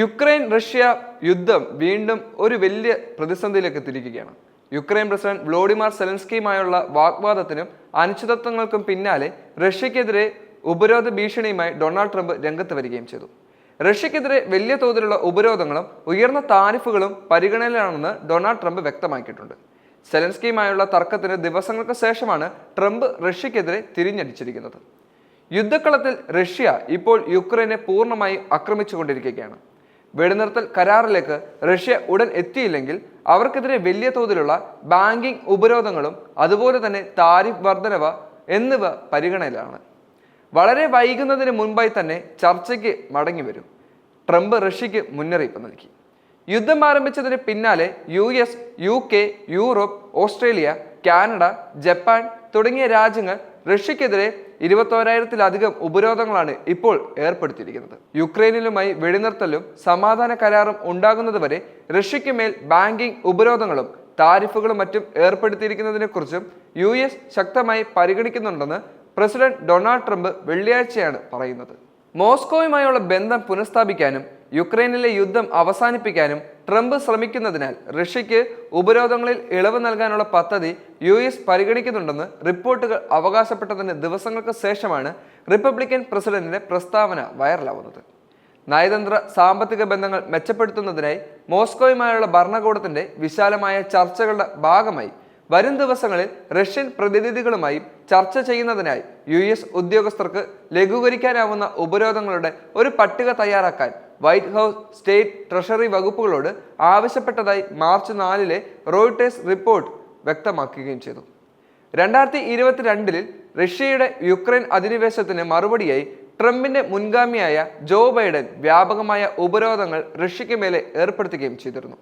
Ukraine Russia യുദ്ധം വീണ്ടും ഒരു വലിയ പ്രതിസന്ധിയിലേക്ക് എത്തിയിരിക്കുകയാണ്. യുക്രൈൻ പ്രസിഡന്റ് വ്ളോഡിമാർ സെലൻസ്കിയുമായുള്ള വാഗ്വാദത്തിനും അനിശ്ചിതത്വങ്ങൾക്കും പിന്നാലെ റഷ്യക്കെതിരെ ഉപരോധ ഭീഷണിയുമായി ഡൊണാൾഡ് ട്രംപ് രംഗത്ത് വരികയും ചെയ്തു. റഷ്യക്കെതിരെ വലിയ തോതിലുള്ള ഉപരോധങ്ങളും ഉയർന്ന താരിഫുകളും പരിഗണനയിലാണെന്ന് ഡൊണാൾഡ് ട്രംപ് വ്യക്തമാക്കിയിട്ടുണ്ട്. സെലൻസ്കിയുമായുള്ള തർക്കത്തിന് ദിവസങ്ങൾക്ക് ശേഷമാണ് ട്രംപ് റഷ്യക്കെതിരെ തിരിഞ്ഞടിച്ചിരിക്കുന്നത്. യുദ്ധക്കളത്തിൽ റഷ്യ ഇപ്പോൾ യുക്രൈനെ പൂർണമായി ആക്രമിച്ചുകൊണ്ടിരിക്കുകയാണ്. വെടിനിർത്തൽ കരാറിലേക്ക് റഷ്യ ഉടൻ എത്തിയില്ലെങ്കിൽ അവർക്കെതിരെ വലിയ തോതിലുള്ള ബാങ്കിംഗ് ഉപരോധങ്ങളും അതുപോലെ തന്നെ താരിഫ് വർധനവ എന്നിവ പരിഗണനയിലാണ്. വളരെ വൈകുന്നതിന് മുൻപായി തന്നെ ചർച്ചയ്ക്ക് മടങ്ങി വരും. ട്രംപ് റഷ്യക്ക് മുന്നറിയിപ്പ് നൽകി. യുദ്ധം ആരംഭിച്ചതിന് പിന്നാലെ U S U K Europe Australia Canada Japan തുടങ്ങിയ രാജ്യങ്ങൾ റഷ്യക്കെതിരെ ഇരുപത്തോരായിരത്തിലധികം ഉപരോധങ്ങളാണ് ഇപ്പോൾ ഏർപ്പെടുത്തിയിരിക്കുന്നത്. യുക്രൈനിലുമായി വെടിനിർത്തലും സമാധാന കരാറും ഉണ്ടാകുന്നതുവരെ റഷ്യയ്ക്ക് മേൽ ബാങ്കിംഗ് ഉപരോധങ്ങളും താരിഫുകളും മറ്റും ഏർപ്പെടുത്തിയിരിക്കുന്നതിനെക്കുറിച്ചും യു എസ് ശക്തമായി പരിഗണിക്കുന്നുണ്ടെന്ന് പ്രസിഡന്റ് ഡൊണാൾഡ് ട്രംപ് വെള്ളിയാഴ്ചയാണ് പറയുന്നത്. മോസ്കോയുമായുള്ള ബന്ധം പുനഃസ്ഥാപിക്കാനും യുക്രൈനിലെ യുദ്ധം അവസാനിപ്പിക്കാനും ട്രംപ് ശ്രമിക്കുന്നതിനാൽ റഷ്യയ്ക്ക് ഉപരോധങ്ങളിൽ ഇളവ് നൽകാനുള്ള പദ്ധതി യു എസ് പരിഗണിക്കുന്നുണ്ടെന്ന് റിപ്പോർട്ടുകൾ അവകാശപ്പെട്ടതിന് ദിവസങ്ങൾക്ക് ശേഷമാണ് റിപ്പബ്ലിക്കൻ പ്രസിഡന്റിന്റെ പ്രസ്താവന വൈറലാവുന്നത്. നയതന്ത്ര സാമ്പത്തിക ബന്ധങ്ങൾ മെച്ചപ്പെടുത്തുന്നതിനായി മോസ്കോയുമായുള്ള ഭരണകൂടത്തിന്റെ വിശാലമായ ചർച്ചകളുടെ ഭാഗമായി വരും ദിവസങ്ങളിൽ റഷ്യൻ പ്രതിനിധികളുമായി ചർച്ച ചെയ്യുന്നതിനായി യു എസ് ഉദ്യോഗസ്ഥർക്ക് ലഘൂകരിക്കാനാവുന്ന ഉപരോധങ്ങളുടെ ഒരു പട്ടിക തയ്യാറാക്കാൻ വൈറ്റ് ഹൗസ് സ്റ്റേറ്റ് ട്രഷറി വകുപ്പുകളോട് ആവശ്യപ്പെട്ടതായി മാർച്ച് നാലിലെ റോയിട്ടേഴ്സ് റിപ്പോർട്ട് വ്യക്തമാക്കുകയും ചെയ്തു. രണ്ടായിരത്തി ഇരുപത്തിരണ്ടിൽ റഷ്യയുടെ യുക്രൈൻ അധിനിവേശത്തിന് മറുപടിയായി ട്രംപിന്റെ മുൻഗാമിയായ ജോ ബൈഡൻ വ്യാപകമായ ഉപരോധങ്ങൾ റഷ്യയ്ക്ക് മേലെ ഏർപ്പെടുത്തുകയും ചെയ്തിരുന്നു.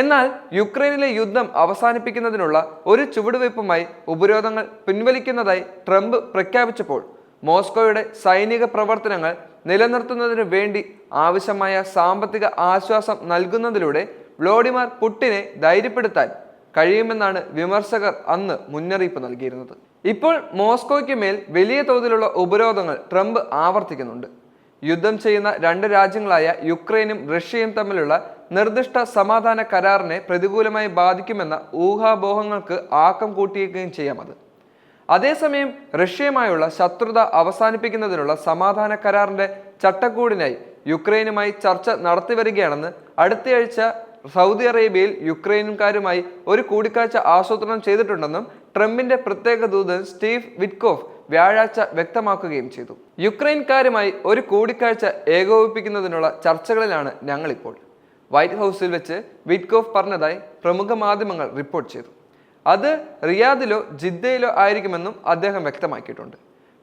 എന്നാൽ യുക്രൈനിലെ യുദ്ധം അവസാനിപ്പിക്കുന്നതിനുള്ള ഒരു ചുവടുവയ്പുമായി ഉപരോധങ്ങൾ പിൻവലിക്കുന്നതായി ട്രംപ് പ്രഖ്യാപിച്ചപ്പോൾ മോസ്കോയുടെ സൈനിക പ്രവർത്തനങ്ങൾ നിലനിർത്തുന്നതിനു വേണ്ടി ആവശ്യമായ സാമ്പത്തിക ആശ്വാസം നൽകുന്നതിലൂടെ വ്ളോഡിമാർ പുട്ടിനെ ധൈര്യപ്പെടുത്താൻ കഴിയുമെന്നാണ് വിമർശകർ അന്ന് മുന്നറിയിപ്പ് നൽകിയിരുന്നത്. ഇപ്പോൾ മോസ്കോയ്ക്ക് മേൽ വലിയ തോതിലുള്ള ഉപരോധങ്ങൾ ട്രംപ് ആവർത്തിക്കുന്നുണ്ട്. യുദ്ധം ചെയ്യുന്ന രണ്ട് രാജ്യങ്ങളായ യുക്രൈനും റഷ്യയും തമ്മിലുള്ള നിർദ്ദിഷ്ട സമാധാന കരാറിനെ പ്രതികൂലമായി ബാധിക്കുമെന്ന ഊഹാപോഹങ്ങൾക്ക് ആക്കം കൂട്ടിയേക്കുകയും ചെയ്യാം അത്. അതേസമയം റഷ്യയുമായുള്ള ശത്രുത അവസാനിപ്പിക്കുന്നതിനുള്ള സമാധാന കരാറിന്റെ ചട്ടക്കൂടിനായി യുക്രൈനുമായി ചർച്ച നടത്തിവരികയാണെന്ന് അടുത്തയാഴ്ച സൗദി അറേബ്യയിൽ യുക്രൈനുകാരുമായി ഒരു കൂടിക്കാഴ്ച ആസൂത്രണം ചെയ്തിട്ടുണ്ടെന്നും ട്രംപിന്റെ പ്രത്യേക ദൂതൻ സ്റ്റീവ് വിറ്റ്കോഫ് വ്യാഴാഴ്ച വ്യക്തമാക്കുകയും ചെയ്തു. യുക്രൈൻകാരുമായി ഒരു കൂടിക്കാഴ്ച ഏകോപിപ്പിക്കുന്നതിനുള്ള ചർച്ചകളിലാണ് ഞങ്ങളിപ്പോൾ. വൈറ്റ് ഹൗസിൽ വെച്ച് വിറ്റ്കോഫ് പറഞ്ഞതായി പ്രമുഖ മാധ്യമങ്ങൾ റിപ്പോർട്ട് ചെയ്തു. അത് റിയാദിലോ ജിദ്ദയിലോ ആയിരിക്കുമെന്നും അദ്ദേഹം വ്യക്തമാക്കിയിട്ടുണ്ട്.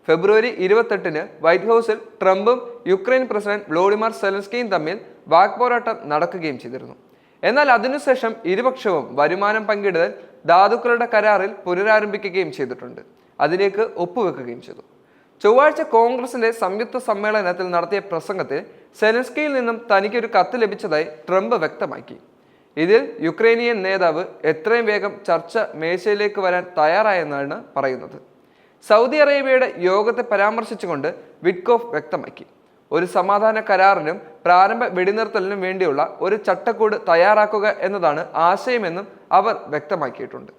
ഫെബ്രുവരി ഇരുപത്തെട്ടിന് വൈറ്റ് ഹൗസിൽ ട്രംപും യുക്രൈൻ പ്രസിഡന്റ് വ്ളോഡിമാർ സെലൻസ്കിയും തമ്മിൽ വാക്പോരാട്ടം നടക്കുകയും ചെയ്തിരുന്നു. എന്നാൽ അതിനുശേഷം ഇരുപക്ഷവും വരുമാനം പങ്കിടുതൽ ധാതുക്കളുടെ കരാറിൽ പുനരാരംഭിക്കുകയും ചെയ്തിട്ടുണ്ട്. അതിലേക്ക് ഒപ്പുവെക്കുകയും ചെയ്തു. ചൊവ്വാഴ്ച കോൺഗ്രസിന്റെ സംയുക്ത സമ്മേളനത്തിൽ നടത്തിയ പ്രസംഗത്തിൽ സെലൻസ്കിയിൽ നിന്നും തനിക്കൊരു കത്ത് ലഭിച്ചതായി ട്രംപ് വ്യക്തമാക്കി. ഇതിൽ യുക്രൈനിയൻ നേതാവ് എത്രയും വേഗം ചർച്ച മേശയിലേക്ക് വരാൻ തയ്യാറായെന്നാണ് പറയുന്നത്. സൗദി അറേബ്യയുടെ യോഗത്തെ പരാമർശിച്ചുകൊണ്ട് വിറ്റ്കോഫ് വ്യക്തമാക്കി. ഒരു സമാധാന കരാറിനും പ്രാരംഭ വെടിനിർത്തലിനും വേണ്ടിയുള്ള ഒരു ചട്ടക്കൂട് തയ്യാറാക്കുക എന്നതാണ് ആശയമെന്നും അവർ വ്യക്തമാക്കിയിട്ടുണ്ട്.